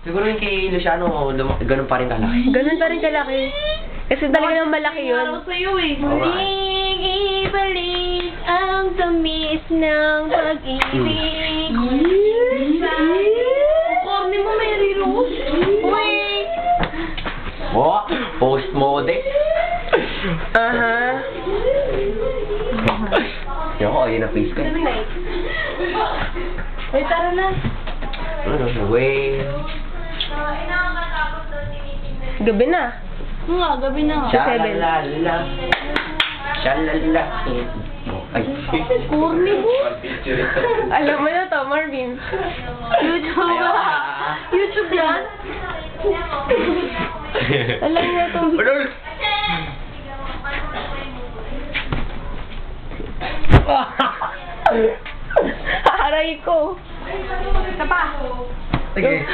Siguro yung kay Luciano, lum- ganun pa rin kalaki. Ganun pa rin kalaki. Kasi talaga naman malaki yun. Araw sa'yo eh. Muling ibalik ang tamis ng pag-ibig. Ang mo, Mary Rose. Uy! Oh, post-mode. Aha. Yung ko, yun ang face ko. Uy, tara na. Ano, way. Gabi na. Oo nga, gabi na nga. seven. Shalalala. Shalala. Ay. Corny mo. Alam mo na to, Marvin. YouTube ba? YouTube yan? Alam mo na to. Padol! Aray ko. Isa pa. Sige.